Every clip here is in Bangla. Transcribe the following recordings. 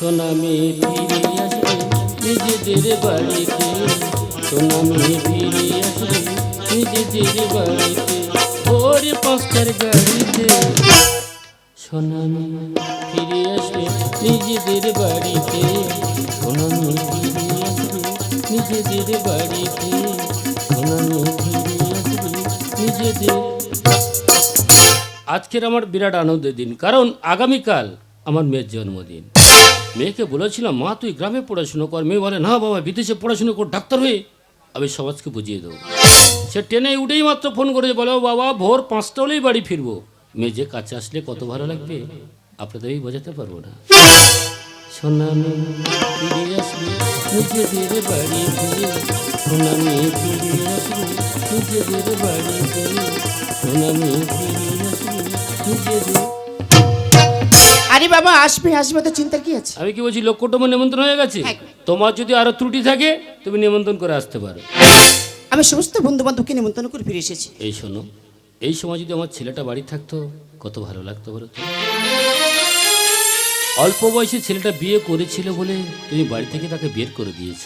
সোনামি ফিরে আসবে নিজেদের বাড়িতে। ফিরে নিজেদের বাড়িতে। পাঁচটার গাড়িতে। ফিরে নিজেদের বাড়িতে। ফিরে নিজেদের বাড়িতে। ফিরে নিজেদের। আজকের আমার বিরাট আনন্দের দিন, কারণ আগামীকাল আমার মেয়ের জন্মদিন। মেয়েকে বলেছিলাম মা, তুই গ্রামে পড়াশুনো কর। মেয়ে বলে, না বাবা, বিদেশে পড়াশুনো কর, ডাক্তার হয়ে আমি সমাজকে বুঝিয়ে দেবো। সে ট্রেনে উঠেই মাত্র ফোন করে বলো বাবা, ভোর পাঁচটা হলেই বাড়ি ফিরবো। মেয়ে যে কাছে আসলে কত ভালো লাগবে, আপনাদের বোঝাতে পারব না। সোনামি বাড়িতে সোনামি বাড়িতে সোনামি আরে বাবা আসবে আসবে তো চিন্তার কি আছে? আমি কি বলছি লোক কুটুম্ব নিমন্ত্রণ হয়ে গেছে? হ্যাঁ। তোমার যদি আরও ত্রুটি থাকে তুমি নিমন্ত্রণ করে আসতে পারো। আমি সমস্ত বন্ধু বান্ধবকে নিমন্ত্রণ করে ফিরে এসেছি। এই শোনো এই সময় যদি আমার ছেলেটা বাড়ি থাকতো কত ভালো লাগতো বলো তো। অল্প বয়সে ছেলেটা বিয়ে করেছিল বলে তুমি বাড়ি থেকে তাকে বের করে দিয়েছ।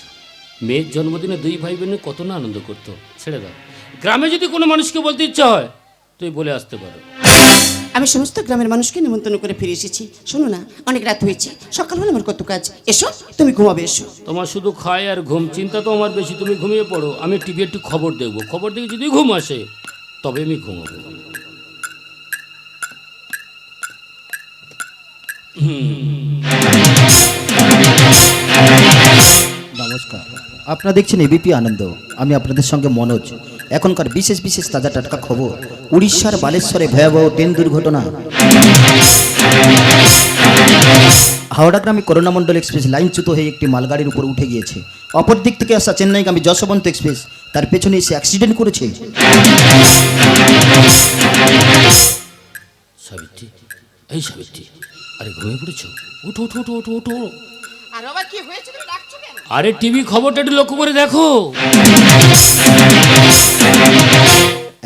মেয়ের জন্মদিনে দুই ভাই বোনে কত না আনন্দ করতো। ছেড়ে দাও। গ্রামে যদি কোনো মানুষকে বলতে ইচ্ছা হয় তুমি বলে আসতে পারো। আমি সমস্ত গ্রামের মানুষকে নিমন্ত্রণ করে ফিরে এসেছি। শোনো না অনেক রাত হয়েছে। সকাল হলে আমার কত কাজ। এসো তুমি ঘুমাবে এসো। তোমার শুধু খায় আর ঘুম চিন্তা তো আমার বেশি তুমি ঘুমিয়ে পড়ো। আমি টিভি একটু খবর দেখব। খবর দেখে যদি ঘুম আসে তবে আমি ঘুমাবো। নমস্কার। আপনারা দেখছেন এবিপি আনন্দ। আমি আপনাদের সঙ্গে মনোজ। এখনকার বিশেষ বিশেষ তাজা টাটকা খবর, উড়িষ্যার বালেশ্বরে ভয়াবহ ট্রেন দুর্ঘটনা। হাওড়া গ্রামে করোনামণ্ডল এক্সপ্রেস লাইনচ্যুত হয়ে একটি মালগাড়ির উপর উঠে গিয়েছে। অপর দিক থেকে আসা চেন্নাইগামী যশবন্ত এক্সপ্রেস তার পেছনে এসে অ্যাক্সিডেন্ট করেছে। সাবিত্রী, এই সাবিত্রী, আরে ঘুমিয়ে পড়েছো? উঠো উঠো উঠো উঠো উঠো আর বাবা কি হয়েছে তুমি ডাকছো কেন? আরে টিভি খবরটা একটু লক্ষ্য করে দেখো।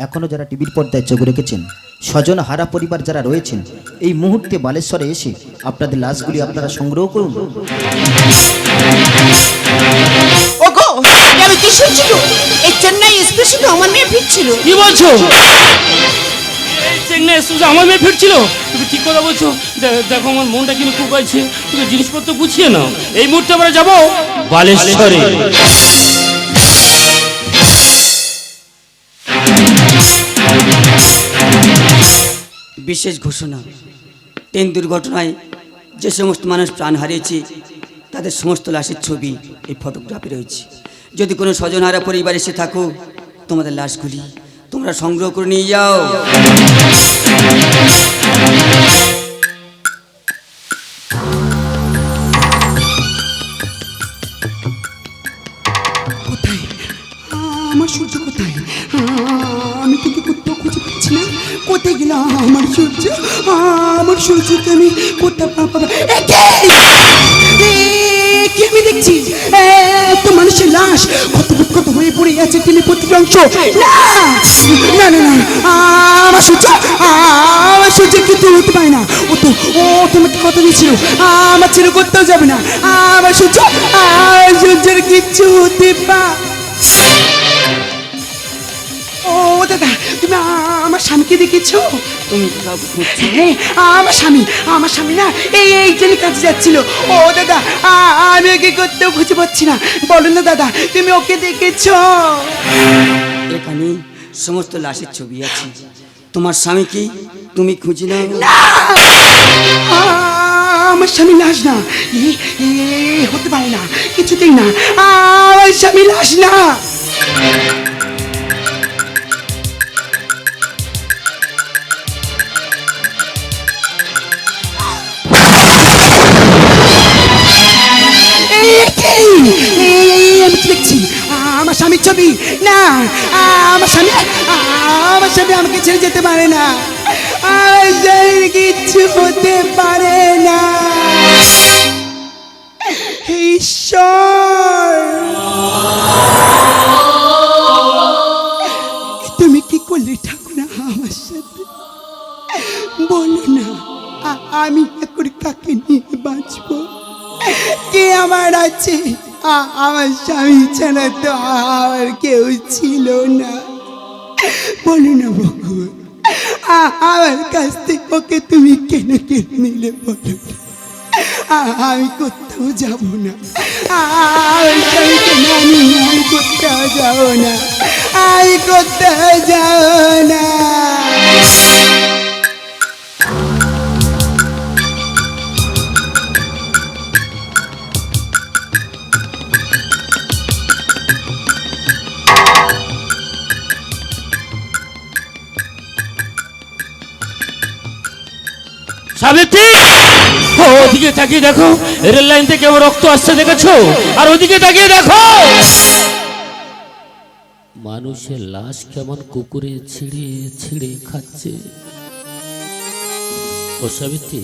এখনও যারা টিভির পর্দায় চোখ রেখেছেন স্বজন হারা পরিবার যারা রয়েছেন এই মুহূর্তে বালেশ্বরে এসে আপনাদের লাশগুলি আপনারা সংগ্রহ করুন। ওগো আমি কি? এই চেন্নাই এক্সপ্রেসে আমার মেয়ে ফিরছিল। কি বলছো? চেন্নাই আমার মেয়ে ফিরছিল। তুমি ঠিক কথা বলছো। দেখো আমার মনটা কিন্তু কুকাইছে তুমি জিনিসপত্র গুছিয়ে নাও। এই মুহূর্তে আমরা যাব বালেশ্বরে। বিশেষ ঘোষণা। ট্রেন দুর্ঘটনায় যে সমস্ত মানুষ প্রাণ হারিয়েছে, তাদের সমস্ত লাশের ছবি এই ফটোগ্রাফি রয়েছে। যদি কোনো স্বজনহারা পরিবার এসে থাকো, তোমাদের লাশগুলি তোমরা সংগ্রহ করে নিয়ে যাও। কোথায়? আমার সূর্য কোথায়? আমি তোকে কোথাও খুঁজে পাচ্ছি না? কোথায় গেলাম আমার সূর্য? আমার সূর্যকে আমি কোথাও পাবো? আছে তিনি প্রতিটি না! না না আমার সূর্য আমার সূর্য কিন্তু হতে পারে না। ও তো, ও তোমাকে কথা দিয়েছিল। আমার ছেলে করতেও যাবে না। আমার সূর্য আর সূর্যের কিচ্ছু হতে পারে তুমি আমার স্বামীকে দেখেছ? তুমি? হ্যাঁ? আমার স্বামী আমার স্বামী না এই এই জন্য কাজে যাচ্ছিল। ও দাদা আ- আমি ওকে করতেও খুঁজে পাচ্ছি না। বলো না দাদা তুমি ওকে দেখেছ? এখানে সমস্ত লাশের ছবি আছে। তোমার স্বামী কি তুমি খুঁজে নাও? আমার স্বামী লাশ না। হতে পারে না। কিছুতেই না। আমার স্বামী লাশ না! ছবি না। আমার স্বামী আমার স্বামী আমাকে ছেড়ে যেতে পারে না। কিচ্ছু হতে পারে না। ঈশ্বর। তুমি কি করলে ঠাকুর আমার সাথে? বলো না। আমি এখন কাকে নিয়ে বাঁচবো। কে আমার আছে? আমার স্বামী ছাড়া তো আমার কেউ ছিল না। বলো না, ভগবান আমার কাছ থেকে ওকে তুমি কেন কেন নিলে বলো আমি কোথাও যাব না। আমার স্বামীকে আমি কোথাও যাব না। আমি কোথাও যাব সাবিত্রী! ওদিকে তাকিয়ে দেখো রেল লাইন থেকে আমার রক্ত আসছে দেখেছ? আর ওদিকে তাকিয়ে দেখো! মানুষের লাশ কেমন কুকুরে ছিঁড়ে ছিঁড়ে খাচ্ছে। ও সাবিত্রী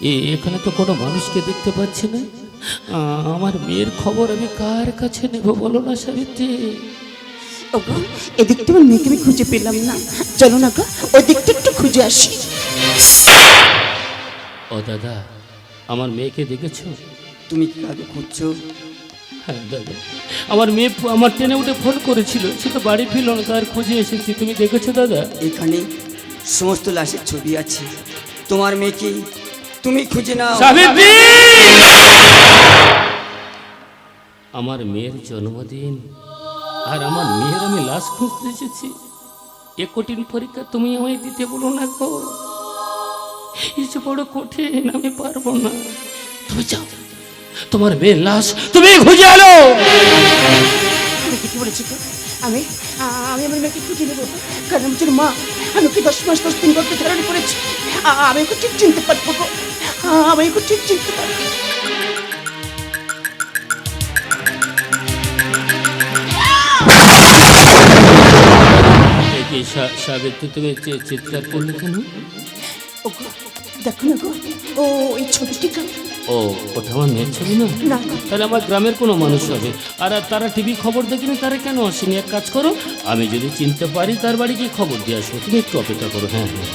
এ- এখানে তো কোনো মানুষকে দেখতে পাচ্ছি না। আমার মেয়ের খবর আমি কার কাছে নেব বলো না সাবিত্রী? ওগো এদিক তোমার মেয়েকে আমি খুঁজে পেলাম না। চলো না গো ওই দিকটা একটু খুঁজে আসি। ও দাদা আমার মেয়েকে দেখেছ? তুমি কি কাকে খুঁজছো? হ্যাঁ দাদা আমার মেয়ে আমার ট্রেনে উঠে ফোন করেছিল সে তো বাড়ি ফিরল না তার খুঁজে এসেছি তুমি দেখেছ দাদা? এখানে সমস্ত লাশের ছবি আছে। তোমার মেয়েকে তুমি খুঁজে নাও। আমার মেয়ের জন্মদিন আর আমার মেয়ের আমি লাশ খুঁজতে এসেছি। এ কঠিন পরীক্ষা তুমি আমায় দিতে বলো না গো। এই যে বড় কঠিন আমি পারব না। তুমি যাও। তোমার মেয়ের লাশ তুমি খুঁজে আলো আমি বলেছি আমি আমি আমার মেয়েকে খুঁজে নেব। কারণ আমি মা। আমি ওকে দশ মাস দশ দিন গর্ভে ধারণ করেছি। আমি ওকে ঠিক চিনতে পারব গো। আমি ওকে ঠিক চিনতে পারব। সাবিত্রী তুমি চিৎকার করলে কেন? দেখো না গো। ও এই ছবিটি ও ওটা আমার মেয়ের ছবি না? না। তাহলে আমার গ্রামের কোনো মানুষ হবে। আর আর তারা টিভি খবর দেখেনি তারা কেন আসেনি? এক কাজ করো আমি যদি চিনতে পারি তার বাড়ি গিয়ে খবর দিয়ে আসব। তুমি একটু অপেক্ষা করো হ্যাঁ হ্যাঁ।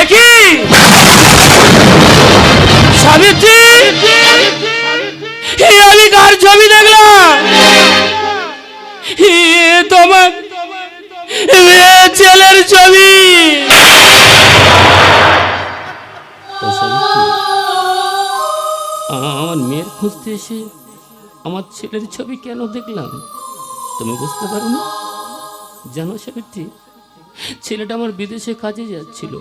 একই সাবিত্রী আমি কার ছবি দেখলাম? তোমার ছেলের ছবি। আমার মেয়ের খুঁজতে এসে আমার ছেলের ছবি কেন দেখলাম? তুমি বুঝতে পারো না জানো সাবিত্রী, ছেলেটা আমার বিদেশে কাজে যাচ্ছিল।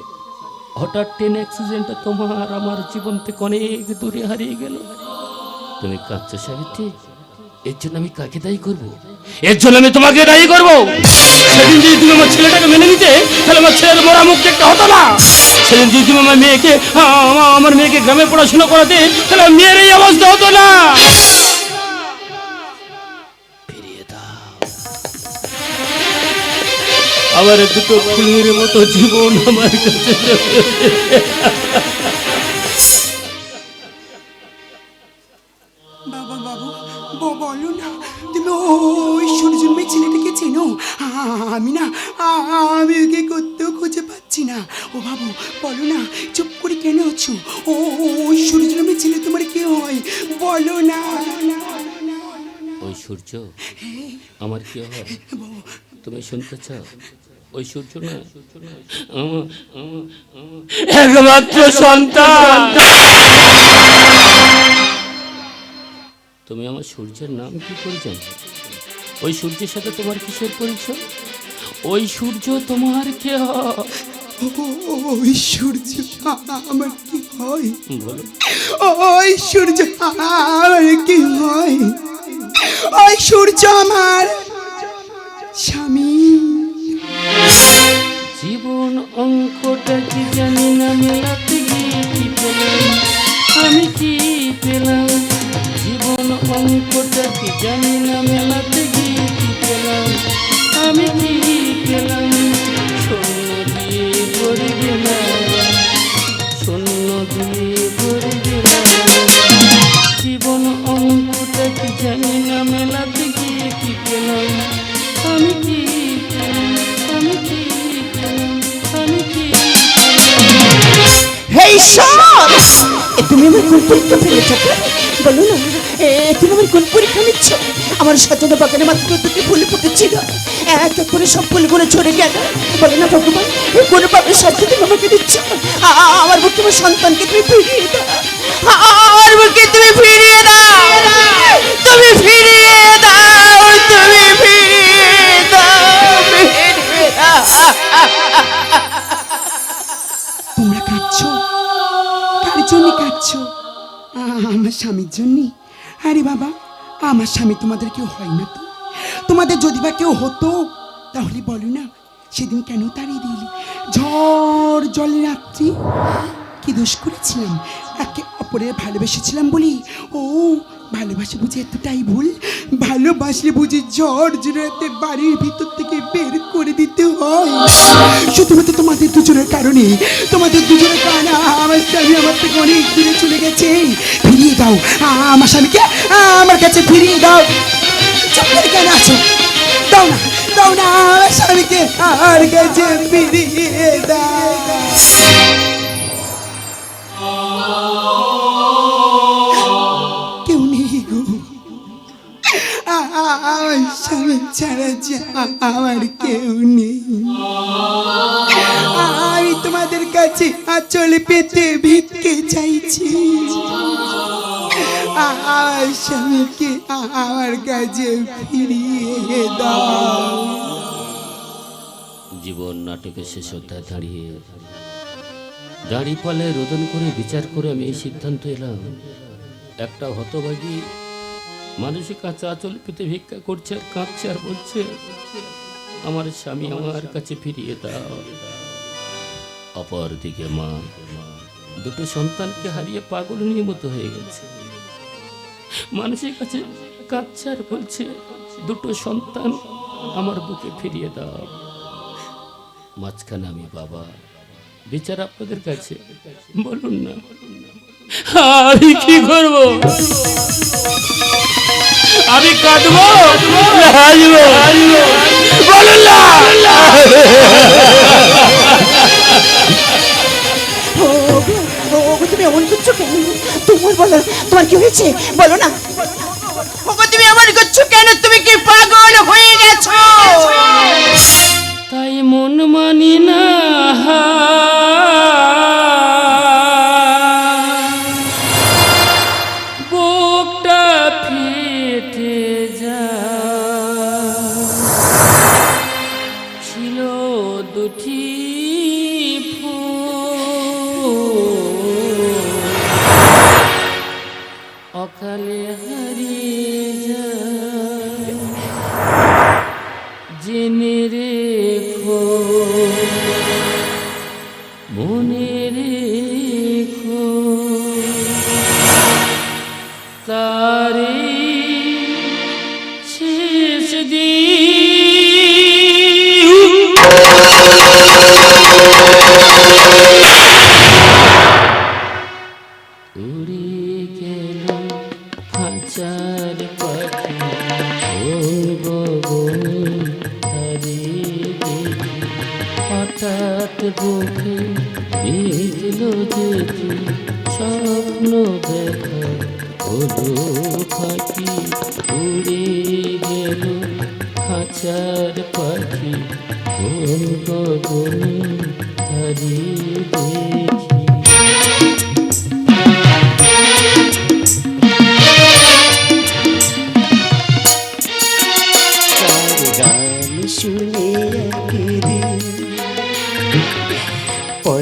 হঠাৎ ট্রেন অ্যাক্সিডেন্টটা তোমার আমার জীবন থেকে অনেক দূরে হারিয়ে গেল। তুমি কাঁদছো সাবিত্রী? এর জন্য আমি কাকে দায়ী করব? এর জন্য আমি তোমাকে দায়ী করব। সেদিন যদি তুমি আমার ছেলেটাকে মেনে নিতে, তাহলে আমার ছেলের মরা মুখ একটা হতো না সেদিন যদি তুমি আমার মেয়েকে আমার মেয়েকে গ্রামে পড়াশোনা করাতে, তাহলে মেয়ের এই অবস্থা হতো না। আমার দুটো ফুলের মতো জীবন আমার কাছে সূর্য? আমার কি হয়? তুমি শুনতে চাও? ওই সূর্য না? একমাত্র সন্তান। তুমি আমার সূর্যের নাম কি করে জানো ওই সূর্যের সাথে তোমার কিসের পরিচয়? ওই সূর্য তোমার কে হয়? ওই সূর্য আমার কি হয়? বলো। ওই সূর্য আমার কি হয়? ওই সূর্য আমার স্বামী। জীবন অঙ্কটা কি জানি না মেলাতে গিয়ে কি পেলাম? আমি কি পেলাম? জীবন অঙ্কটা কি জানি না মেলাতে আমার সাজানো বাগানে মাত্র দুটি ফুল ফুটেছিল। এক এক করে সব ফুলগুলো ঝরে গেল। বলে, না ভগবান, এ কোন পাবে শাস্তি তুমি আমাকে দিচ্ছ আমার বুকে আমার সন্তানকে তুমি ফিরিয়ে দাও। আমার বুকে তুমি ফিরিয়ে দাও। তুমি ফিরিয়ে দাও, তুমি ফিরিয়ে দাও ফিরিয়ে দাও। তোমরা কাঁদছো? কার জন্য কাঁদছো? আমার স্বামীর জন্য? আরে বাবা আমার স্বামী তোমাদের কেউ হয় না তো। তোমাদের যদি বা কেউ হতো, তাহলে বলো না, সেদিন কেন তাড়িয়ে দিলি? ঝড় জলে রাত্রি। কি দোষ করেছিলাম? একে অপরের ভালোবেসেছিলাম বলি। ও ভালোবাসে বুঝি এতটাই ভুল, ভালোবাসলে বুঝি ঝড় জোড়াতে বাড়ির ভিতর থেকে বের করে দিতে হয়। শুধুমাত্র তোমাদের দুজনের কারণে, তোমাদের দুজনের কারণে আমার স্বামী আমার থেকে অনেক দূরে চলে গেছে। ফিরিয়ে দাও, আমার স্বামীকে, আমার কাছে ফিরিয়ে দাও। চুপ করে কেন আছো? দাও না দাও না, আমার স্বামীকে, আমার কাছে ফিরিয়ে দাও। স্বামী ছাড়া যে আমার কেউ নেই আমি তোমাদের কাছে আচল পেতে ভিক্ষে চাইছি। আমার স্বামীকে আমার কাছে ফিরিয়ে দাও। জীবন নাটকের শেষ অধ্যায় দাঁড়িয়ে দাড়ি পালে রোদন করে বিচার করে আমি এই সিদ্ধান্ত এলাম। একটা হতভাগী মানুষের কাছে আচল পেতে ভিক্ষা করছে আর কাঁদছে আর বলছে আমার স্বামী আমার কাছে ফিরিয়ে দাও। অপরদিকে মা দুটো সন্তানকে হারিয়ে পাগলের মতো হয়ে গেছে। মানুষের কাছে কাঁদছে আর বলছে দুটো সন্তান আমার বুকে ফিরিয়ে দাও। মাঝখানে আমি বাবা বিচার আপনাদের কাছে। বলুন না আমি কি করব? আমি কাঁদবো হাসবো বলুন না। তুমি এমন বলো তোমার কি হয়েছে? বলো না। তুমি এমন করছ কেন? মনে রেখো। তারে শেষ দিন। বুকে বিজল যেতে স্বপ্ন দেখা হলো পাখি উড়ে গেল খাঁচার পাখি। কোন গগনে তারে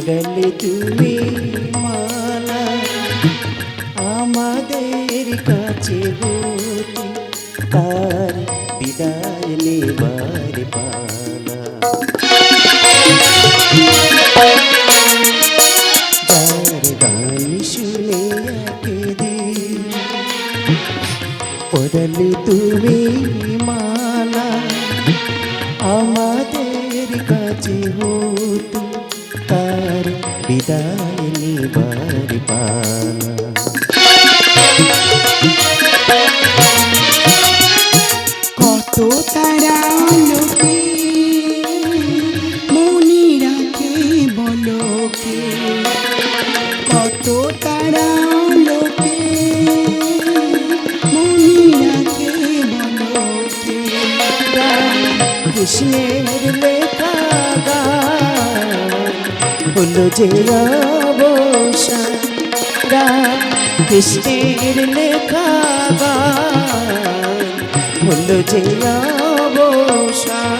পড়ালে তুমি মালা আমাদের কাছে তার বিদায় নেবার কৃষ্ণের লেখা হলো যে অবসান কৃষ্ণের লেখা গান। হলো যে অবসান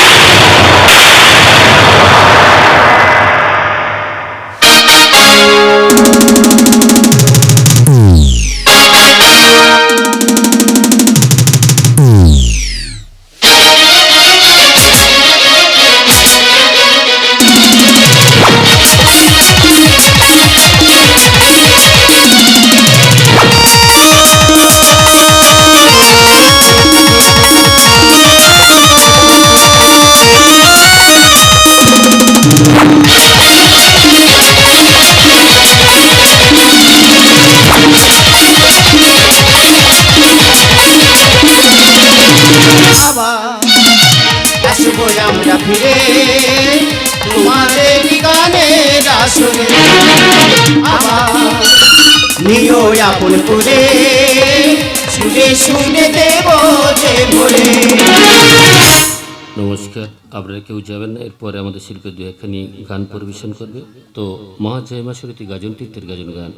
কেউ যাবেন না, এরপরে আমাদের শিল্পী দু একখানি গান পরিবেশন করবে। তো মহাজয় মাসুরতি গাজন তীর্থের গাজন গান,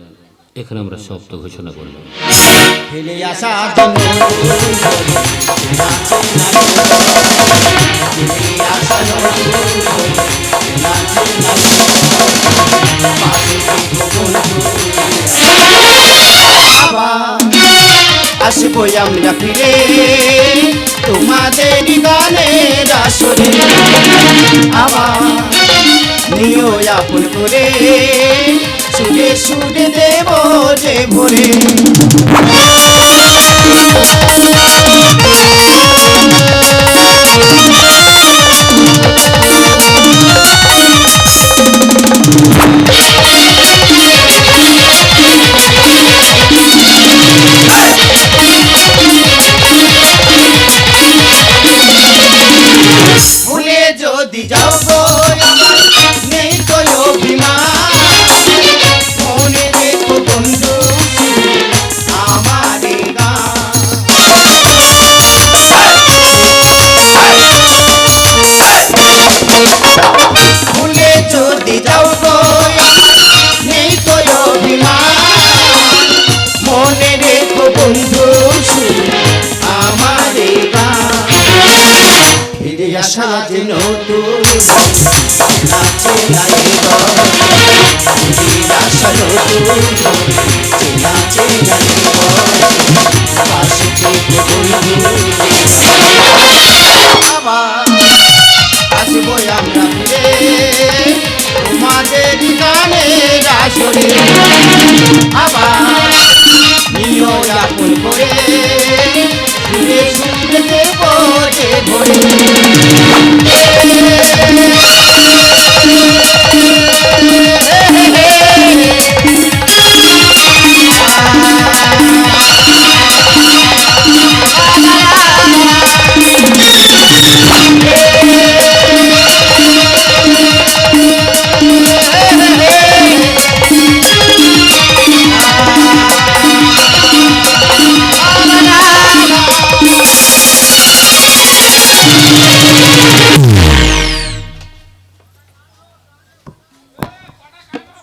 এখানে আমরা সপ্ত ঘোষণা করলাম। আসব আমরা ফিরে। তোমাদের গানে আসরে আবার নিও আপন করে সুরে সুরে দেব যে ভরে। যে নতুন নাচে ফিরে আসা নতুন নাচে নাইব